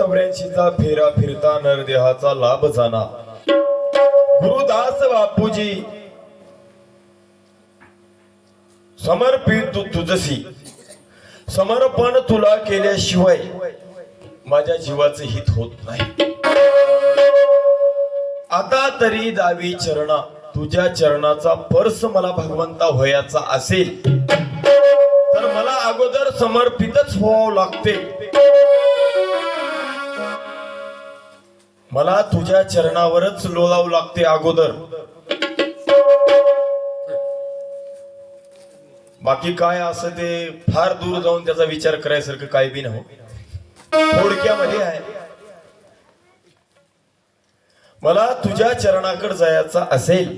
चौऱ्याऐंशीचा फेरा फिरता नरदेहाचा लाभ झाला. गुरुदास बापूजी समर्पित तू तुझसी. समर्पण तुला केल्याशिवाय माझ्या जीवाचे हित होत नाही. आता तरी दावी चरणा तुझ्या चरणाचा पर्स मला भगवंता व्हायचा असेल. तर मला अगोदर समर्पितच व्हावं लागते. मला तुझ्या चरणावरच लोलावं लागते अगोदर. बाकी काय असं ते फार दूर जाऊन त्याचा विचार करायसारखं काय बी नाही हो. थोडक्यामध्ये आहे. मला तुझ्या चरणाकडे जायचा असेल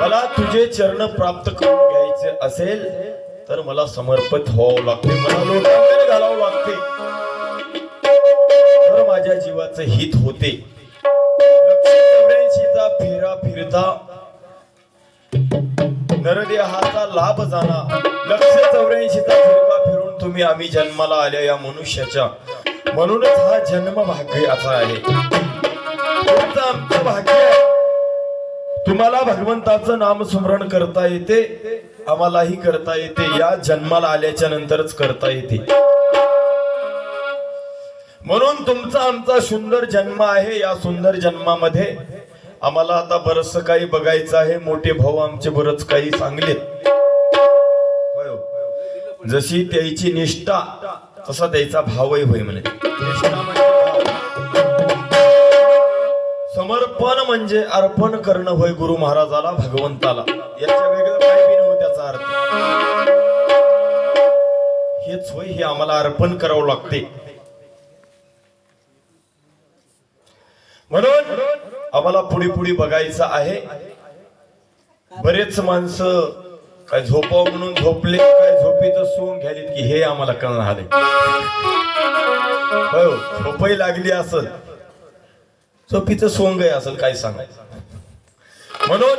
मला तुझे चरण प्राप्त करून घ्यायचे असेल तर मला समर्पित व्हावं लागते. मला लोटांकडे घालावं लागते. माझ्या जीवाचं हित होते. चौऱ्याऐंशीचा फेरा फिरता. नरदेहाचा लाभ जाणा. लक्ष चौऱ्याऐंशीचा फिरका फिरून तुम्ही आम्ही जन्माला आल्या या मनुष्याच्या. म्हणूनच हा जन्म भाग्याचा आहे. तुमचं आमचं भाग्य आहे. तुम्हाला भगवंताचं नाम स्मरण करता येते. आम्हालाही करता येते. या जन्माला आल्याच्या नंतरच करता येते. म्हणून तुमचा आमचा सुंदर जन्म आहे या सुंदर जन्मामध्ये. आम्हाला आता बरस काही बघायचं आहे. मोठे भाऊ आमचे बरच काही सांगलेत. होय हो. जशी त्याची निष्ठा तसा त्याचा भावही होय म्हणे. समर्पण म्हणजे अर्पण करणं होय गुरु महाराजाला भगवंताला. याच्या वेगळं काय बी नव्हतं त्याचा अर्थ. हेच होय हे आम्हाला अर्पण करावं लागते. म्हणून आम्हाला पुढे पुढे बघायचं आहे. बरेच माणसं काय झोपाव म्हणून झोपले काय झोपेचं सोंग घ्यालीत की हे आम्हाला कळणार आले हो, झोपही लागली असल. झोपीचं सोंग आहे असेल काय सांगायचं? म्हणून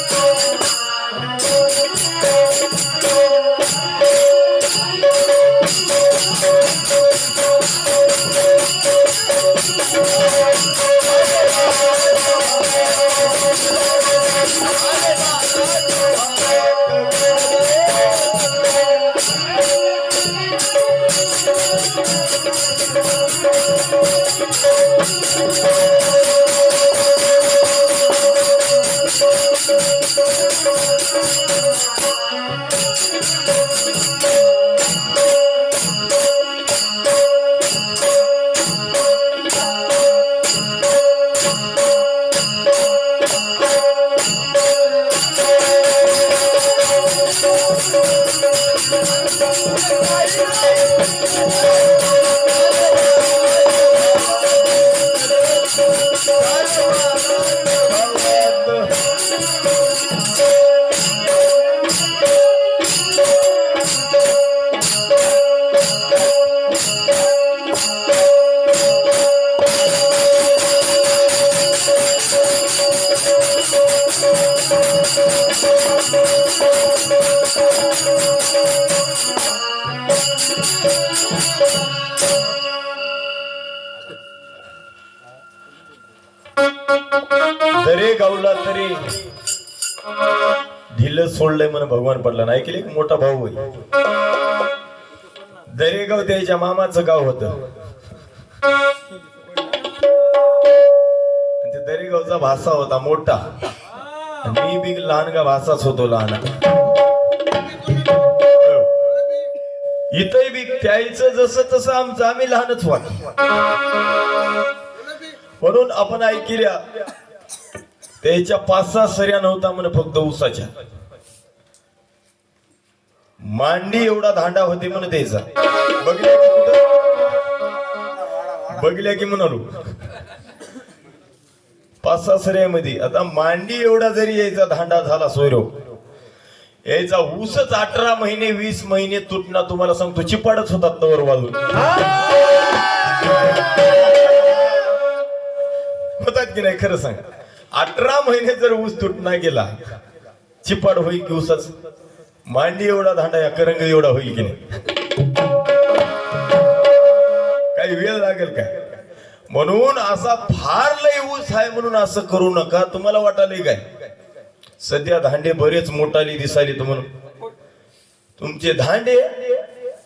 सोडलंय म्हणून भगवान पडला नाही. केली मोठा भाऊ आहे दरेगाव त्याच्या मामाचं गाव होत. ते दरेगावचा भाषा होता मोठा. मी बी लहानगा भाषाच होतो लहान. इथंही बी त्याचं जसं तसं आमचं आम्ही लहानच वाट. म्हणून आपण ऐकिल्या त्याच्या पाच सहा सऱ्या नव्हता म्हणे फक्त उसाच्या मांडी एवढा धांडा होते म्हणे त्याचा. बघल्या की कुठं? बघल्या की म्हणालो. पाच सहासऱ्यामध्ये आता मांडी एवढा जरी यायचा धांडा झाला सोयरो. यायचा ऊसच अठरा महिने वीस महिने तुटणार तुम्हाला सांगतो. चिपाडच होतात तवर वाजून. होतात की नाही? खरं सांग. अठरा महिने जर ऊस तुटना गेला चिपाड होईल की ऊसाच? मांडी एवढा धांडा या करंग एवढा होईल की नाही? काही वेळ लागेल काय म्हणून असा फार लय ऊस आहे म्हणून असं करू नका. तुम्हाला वाटायलंय काय? सध्या धांडे बरेच मोठाली दिसाली तुम्हाला म्हणून. तुमचे धांडे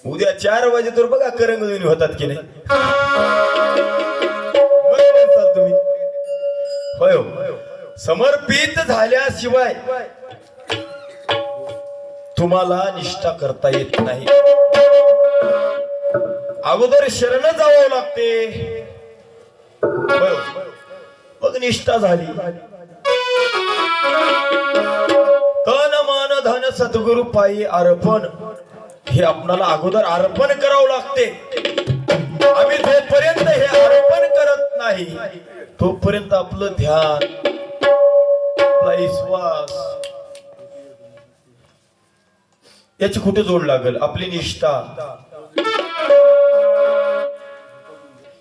उद्या चार वाजे तर बघा करंगजुनी होतात की नाही. तुम्ही. होय हो. समर्पित झाल्याशिवाय तुम्हाला निष्ठा करता येत नाही. अगोदर शरण जावं लागते. मग निष्ठा झाली. तन मान धन सद्गुरु पायी अर्पण. हे आपणाला अगोदर अर्पण करावं लागते. आम्ही जोपर्यंत हे अर्पण करत नाही तोपर्यंत आपलं ध्यान आपला विश्वास याची कुठे जोड लागल? आपली निष्ठा.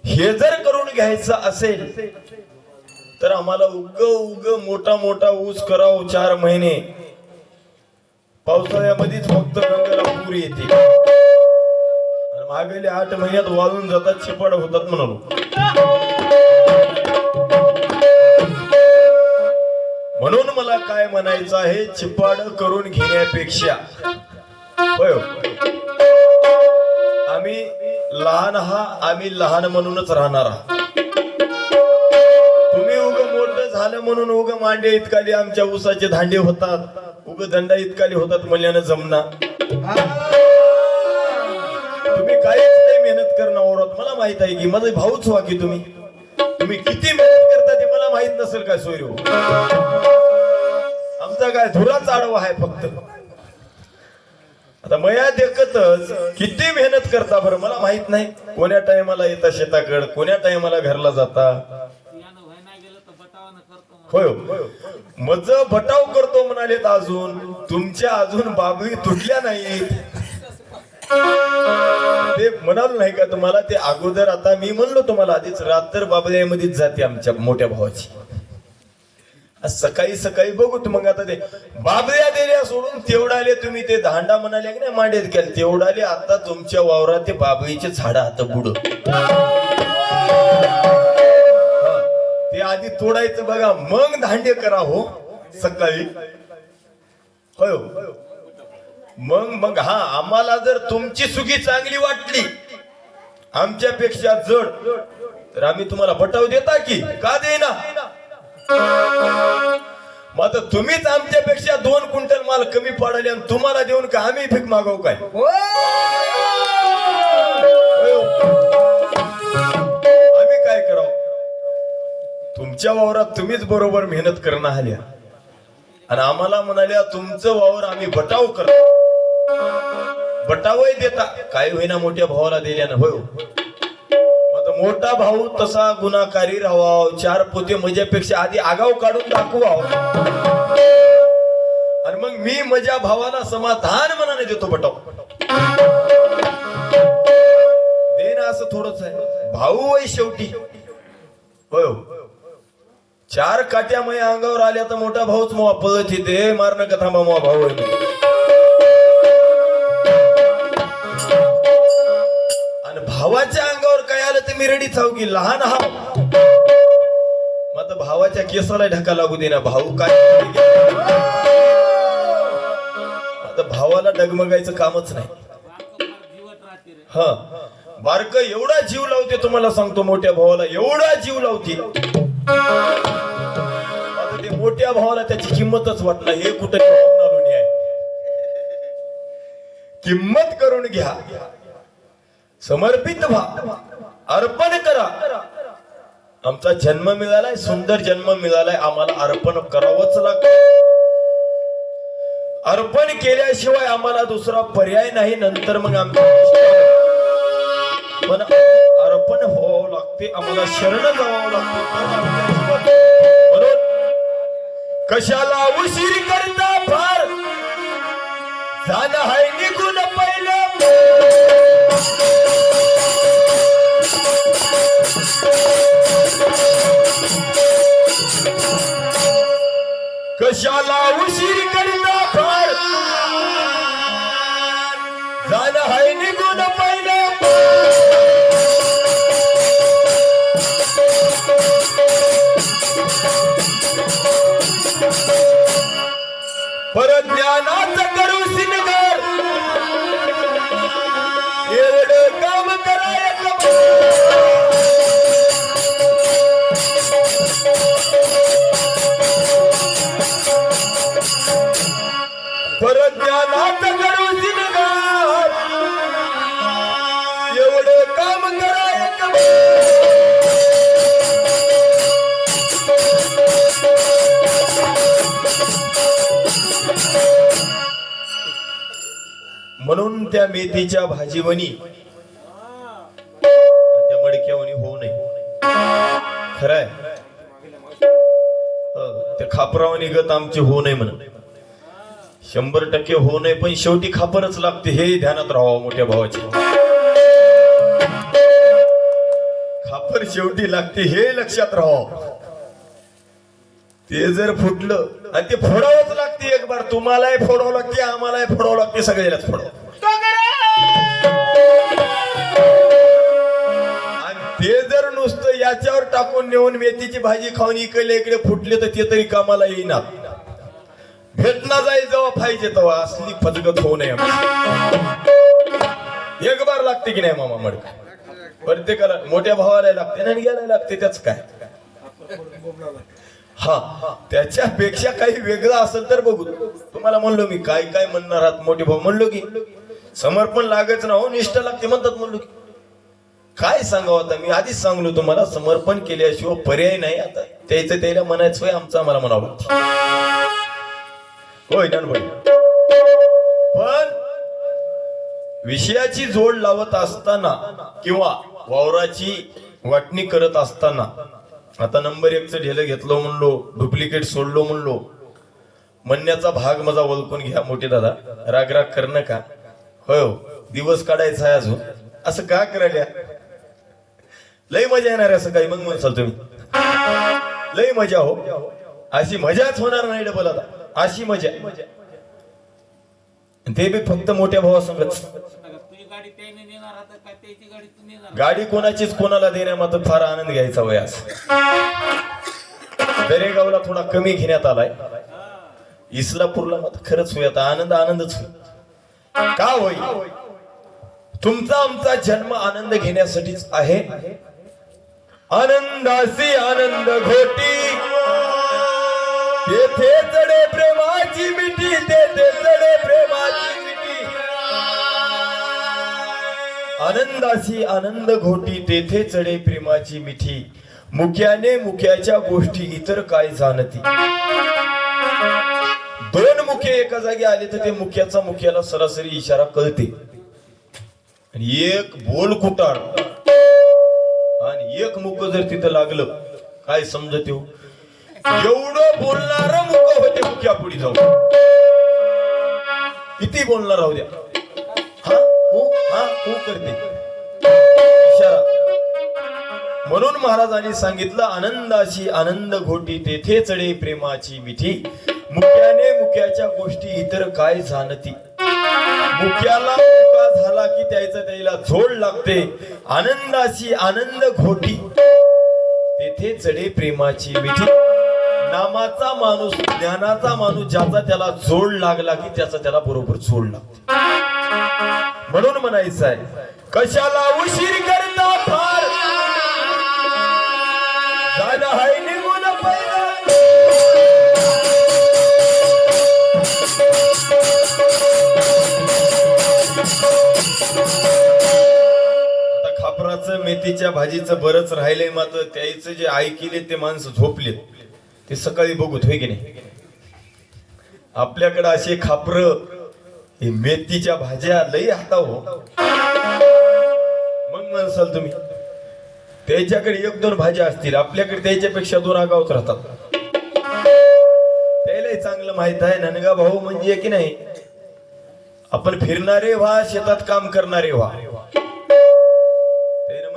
हे जर करून घ्यायचं असेल तर आम्हाला उग उग मोठा मोठा ऊस कराव चार महिने. पावसाळ्यामध्येच फक्त गंगेला पूर येते. मागेले आठ महिन्यात वाळून जातात चिपाड होतात म्हणून म्हणून मला काय म्हणायचं आहे चिपाड करून घेण्यापेक्षा. आम्ही लहान हा आम्ही लहान म्हणूनच राहणार आहात तुम्ही उग मोठं झालं म्हणून उग मांडे इतकाली आमच्या उसाचे धांडे होतात. उग दंडा इतकाली होतात म्हणल्यानं जमना. तुम्ही काहीच नाही मेहनत करणं औरत मला माहीत आहे की माझे भाऊच व्हा की तुम्ही. तुम्ही किती मेहनत करता ते मला माहीत नसेल काय सोयरी? आमचा काय धुराच आडवा आहे फक्त. आता मया देखतच किती मेहनत करता बरं मला माहीत नाही. कोण्या टायमाला येता शेताकड कोण्या टायमाला घरला जाता? होय मज भटाव करतो म्हणाले अजून तुमच्या अजून बाबी तुटल्या नाहीत. ते म्हणाल नाही का तुम्हाला ते अगोदर आता मी म्हणलो तुम्हाला आधीच रात्र बाबल्यामध्येच जाते आमच्या मोठ्या भावाची. सकाळी सकाळी बघू तू मग आता ते बाबऱ्या देऱ्या सोडून तेवढाले तुम्ही ते धांडा म्हणाले की नाही मांडेत केलं तेवढाले आता तुमच्या वावरात ते बाबळीचे झाड आता बुड. ते आधी तोडायचं बघा मग धांडे करा हो सकाळी. होय हो. मग मग हा आम्हाला जर तुमची सुखी चांगली वाटली आमच्यापेक्षा जड तर आम्ही तुम्हाला पटाव देता की? का देईना? मग आता तुम्हीच आमच्यापेक्षा दोन क्विंटल माल कमी पाडाले आणि तुम्हाला देऊन का आम्ही भीक मागवू काय? आम्ही काय करावं? तुमच्या वावरात तुम्हीच बरोबर मेहनत करणं आल्या. आणि आम्हाला म्हणाल्या तुमचं वावर आम्ही बटाव करतो. बटावही देता. काय होईना मोठ्या भावाला दिल्यानं होय हो. मोठा भाऊ तसा गुन्हाकारी राहावा. चार पोते मजापेक्षा आधी आगाव काढून दाखवा. आणि मग मी माझ्या भावाला समाधान मनाने देतो पटाव दे असं थोडस आहे. भाऊ आहे शेवटी. होय चार काट्या मय अंगावर आल्या तर मोठा भाऊच मोवा पळत येते. मारण कथा थांबा मोहा भाऊ आणि भावाच्या आहे मंडळी चौकी लहान हा मग भावाच्या केसाला ढका लागू दे ना भाऊ काय आता भावाला डगमगायचं कामच नाही. हा. बारक एवढा जीव लावते तुम्हाला सांगतो मोठ्या भावाला एवढा जीव लावते. आता ते मोठ्या भावाला त्याची किंमतच वाटलं हे कुठे आहे किंमत करून घ्या. समर्पित भाव अर्पण करा. आमचा जन्म मिळालाय सुंदर जन्म मिळालाय आम्हाला अर्पण करावंच लागत. अर्पण केल्याशिवाय आम्हाला दुसरा पर्याय नाही नंतर मग आमच्या पण अर्पण व्हावं लागते आम्हाला शरण जावं लागते. म्हणून कशाला उशीर करता फार? झालं आहे निघून पहिलं कशाला उशीर म्हणून त्या मेथीच्या भाजीवणी त्या मडक्यावणी होऊ नये. खरंय? हो, त्या खापरावणी गत आमची होऊ नये म्हणून. शंभर टक्के होऊ नये पण शेवटी खापरच लागते हे ध्यानात राहावं मोठ्या भावाचे. खापर शेवटी लागते हे लक्षात राहावं. ते जर फुटलं आणि ते फोडावंच लागते एक बार तुम्हालाही फोडावं लागते आम्हालाही फोडावं लागते सगळ्यालाच फोडावं. आणि ते जर नुसतं याच्यावर टाकून नेऊन मेथीची भाजी खाऊन इकडे इकडे फुटले तर ते तरी कामाला येईना भेटना जाईल जेव्हा पाहिजे तेव्हा. असली फजगत होऊ नये एक बार लागते की नाही मामा मडक? प्रत्येकाला मोठ्या भावाला लागते आणि गेला लागते त्याच काय? हा त्याच्यापेक्षा काही वेगळं असेल तर बघू. तुम्हाला म्हणलो मी काय काय म्हणणार आहात? मोठे भाऊ म्हणलो की समर्पण लागत ना हो निष्ठा लागते म्हणतात म्हणलो की काय सांगावं आता? मी आधीच सांगलो तुम्हाला समर्पण केल्याशिवाय पर्याय नाही आता. त्याचं त्याला म्हणायचं होय आमचं आम्हाला म्हणावं होय पण विषयाची जोड लावत असताना किंवा वावराची वाटणी करत असताना आता नंबर एकचं ढेलं घेतलो म्हणलो डुप्लिकेट सोडलो म्हणलो म्हणण्याचा भाग माझा ओळखून घ्या मोठे दादा. राग राग करणं का होय हो दिवस काढायचा आहे अजून. असं का करायला? लय मजा येणार असं काही. मग म्हणसाल तुम्ही. लय मजा हो. अशी मजाच होणार नाही डबल आता. अशी मजा. ते बी फक्त मोठ्या भावासंगत गाडी कोणाचीच कोणाला देण्यामात्र फार आनंद घ्यायचा वयास दरेगावला थोडा कमी घेण्यात आलाय. इस्लापूरला मात्र खरंच होय आता. आनंद आनंदच होईल. का होई? तुमचा आमचा जन्म आनंद घेण्यासाठीच आहे. आनंदासी आनंद घोटी. तेथे चढे प्रेमाची मिठी तेथे चढे प्रेमाची मिठी. आनंदासी आनंद घोटी तेथे चढे प्रेमाची मिठी. मुख्याने मुख्याच्या गोष्टी इतर काय जाणती? दोन मुखे एका जागी आले तर ते मुख्याचा मुख्याला सरासरी इशारा कळते. आणि एक बोल कुटाळ आणि एक मुख जर तिथं लागलं काय समजत हो? एवढं बोलणार मुख होते मुख्या पुढे जाऊ किती बोलणार राहू द्या. हा हो हा हो करते. इशारा. म्हणून महाराजांनी सांगितलं आनंदाची आनंद घोटी तेथे चढे प्रेमाची मिठी. मुक्याने मुक्याच्या गोष्टी इतर काय जाणती? मुक्याला मुका झाला की त्याचा त्याला झोड लागते. आनंदाची आनंद घोटी. तेथे चढे प्रेमाची विधी नामाचा माणूस ज्ञानाचा माणूस ज्याचा त्याला जोड लागला की त्याचा त्याला बरोबर जोड लागतो. म्हणून म्हणायचं आहे कशाला उशीर करता खापराचं मेथीच्या भाजीचं बरंच राहिलंय मात्र त्याचं जे ऐकिले ते माणसं झोपलेत. ते सकाळी बघूत होय की नाही? आपल्याकडे असे खापर हे मेथीच्या भाज्या लई हाता हो. मग म्हणसाल तुम्ही त्याच्याकडे एक दोन भाज्या असतील आपल्याकडे त्याच्यापेक्षा दोन आगावच राहतात. त्यालाही चांगलं माहीत आहे ननगा भाऊ म्हणजे की नाही आपण फिरणारे व्हा शेतात काम करणारे व्हा.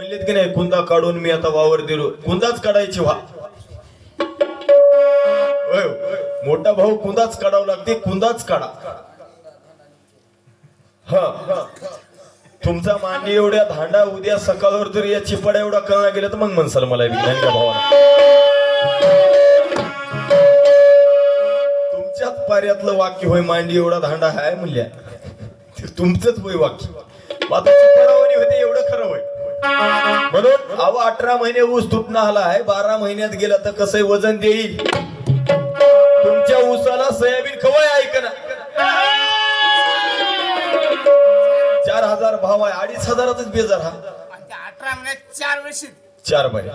म्हणलेत की नाही? कुंदा काढून मी आता वावर दिलो. कुंदाच काढायची व्हा मोठा भाऊ कुंदाच काढावं लागते कुंदाच काढा. हा. तुमचा मांडी एवढ्या धांडा उद्या सकाळवर जर या चिपाड्या एवढा कळला गेला तर मग म्हणसाल मला विज्ञानिका भावाला? तुमच्याच पार्यातलं वाक्य होय मांडी एवढा धांडा हाय म्हणल्या. तुमचंच होय वाक्य. आता चिपाडावानी होते एवढं खरं होय. म्हणून अहो अठरा महिने ऊस तुटणं आला आहे बारा महिन्यात गेला तर कसं वजन देईल? तुमच्या ऊसाला सोयाबीन खवय ऐक ना चार हजार भाव आहे अडीच हजारातच बेजार हा. अठरा महिन्यात चार वर्ष चार महिने.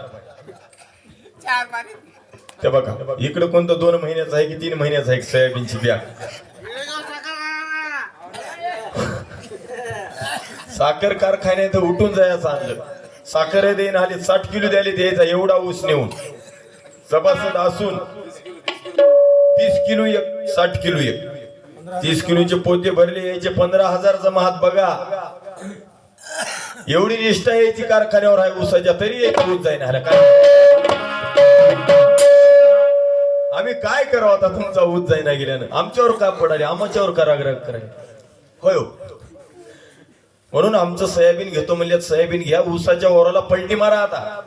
चार महिने. ते बघा इकडे कोणतं दोन महिन्याचं आहे की तीन महिन्याचं आहे सोयाबीनची बिया साखर कारखान्यात उठून जायचं आणलं साखर देईन आली साठ किलो द्यायला द्यायचा एवढा ऊस नेऊन. सभासद असून तीस किलो एक साठ किलो एक. तीस किलोचे पोते भरले यायचे पंधरा हजार जमा हात बघा. एवढी निष्ठा यायची कारखान्यावर आहे ऊसाच्या तरी एक ऊस जाईन आला काय? आम्ही काय करावं आता तुमचा ऊस जाईना गेल्यानं? आमच्यावर का पडाले? आमच्यावर करा ग्रह करायला? होय हो. म्हणून आमचं सोयाबीन घेतो म्हणजे सोयाबीन घ्या ऊसाच्या ओराला पलटी मारा आता.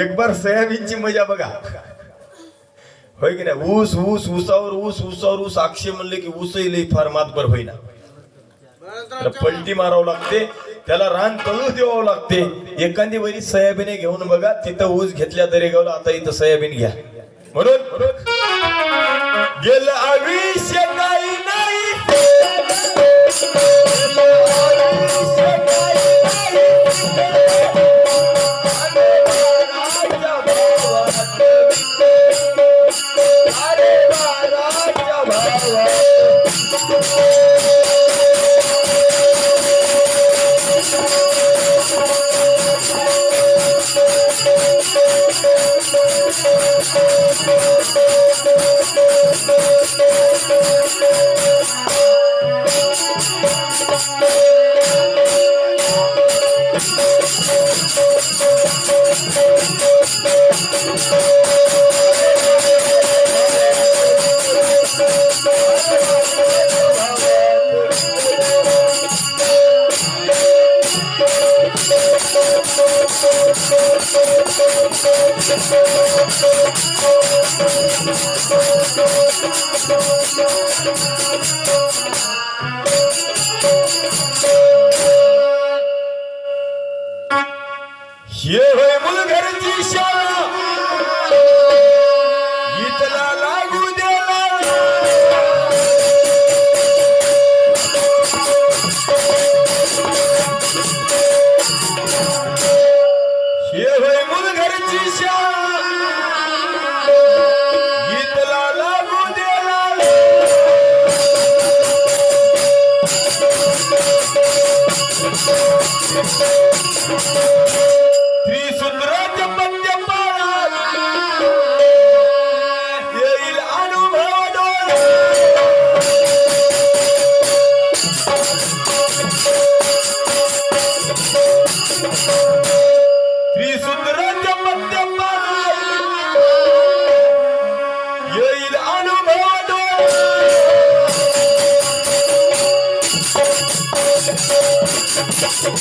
एक बार सोयाबीनची मजा बघा. होय की नाही? ऊस ऊस ऊसावर ऊस ऊसावर ऊस. अक्षय म्हणले की ऊसही लई फार मातभर होईना. पलटी मारावं लागते त्याला रान तळू द्यावं लागते. एखादी वरी सोयाबीन घेऊन बघा तिथं ऊस घेतल्या तरी गेलो आता इथं सोयाबीन घ्या. म्हणून गेलं आयुष्य काही नाही हे বিশাল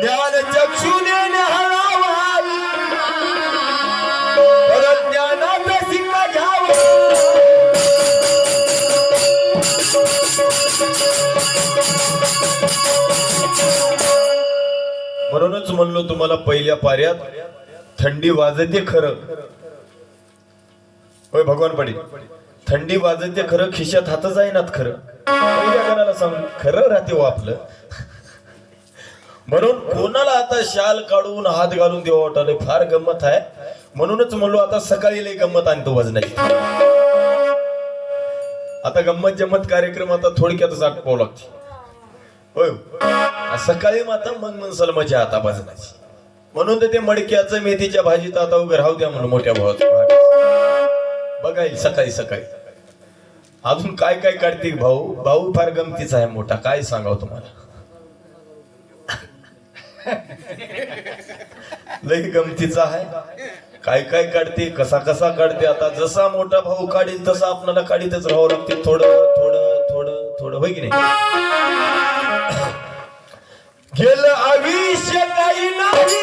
ज्ञान चक्षुने म्हणूनच म्हणलो तुम्हाला पहिल्या पाऱ्यात थंडी वाजते खरं. होय भगवान पाटील. थंडी वाजते खरं खिशात आहे ना खरं. पहिल्या गाण्याला सांग? खरं राहते हो आपलं. म्हणून कोणाला आता शाल काढून हात घालून देवा वाटाले फार गंमत आहे. म्हणूनच म्हणलो आता सकाळी लई गंमत आणतो वजनाची. आता गंमत जम्मत कार्यक्रम आता थोडक्यातच आटपावं लागते. होय हो. सकाळी माता मग मनसल मजा आता भजनाची म्हणून तर ते मडक्याचं मेथीच्या भाजीत आता उभे राहू द्या म्हणून मोठ्या भावाचं बघाय सकाळी सकाळी. अजून काय काय काढते भाऊ? भाऊ फार गमतीचा आहे मोठा. काय सांगाव तुम्हाला? लई गमतीचा आहे. काय काय काढते कसा कसा काढते आता जसा मोठा भाऊ काढील तसा आपल्याला काढीतच राहावं लागते. थोडं थोडं थोडं थोडं. होय की नाही? गेलं आयुष्य काही नाही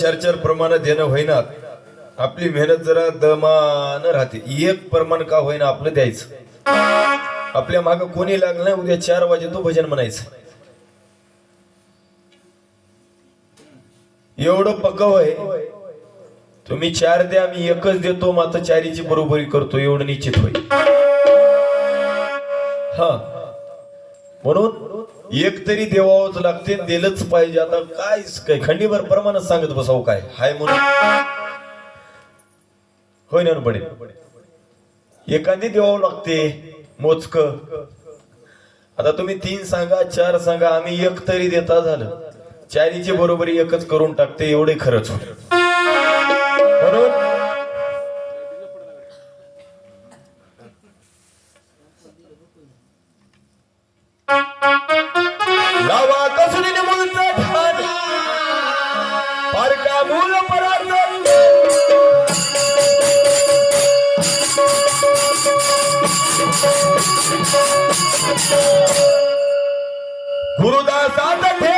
चार चार प्रमाण देणं होईना. आपली मेहनत जरा दमान राहते. एक प्रमाण का होईना आपलं द्यायचं. आपल्या माग कोणी लागलं नाही उद्या चार वाजे तो भजन म्हणायचं. एवढं पक्क होय. तुम्ही चार द्या मी एकच देतो मात्र चारीची बरोबरी करतो एवढं निश्चित होईल हा. म्हणून एक तरी देवावंच लागते दिलंच पाहिजे. आता काय काय? खंडीभर प्रमाणात सांगत बसाव हो काय? हाय म्हणून. होय ना पडेल एखादी देवावं लागते मोजक. आता तुम्ही तीन सांगा चार सांगा आम्ही एक तरी देता झालं. चारीची बरोबरी एकच करून टाकते एवढे खरंच होते पारका मूल पराक्रम गुरुदासात ठेव.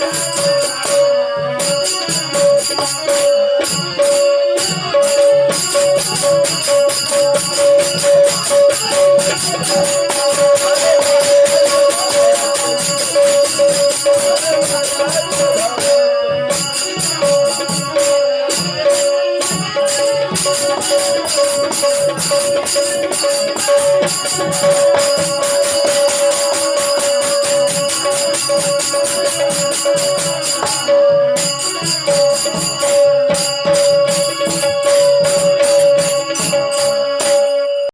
काही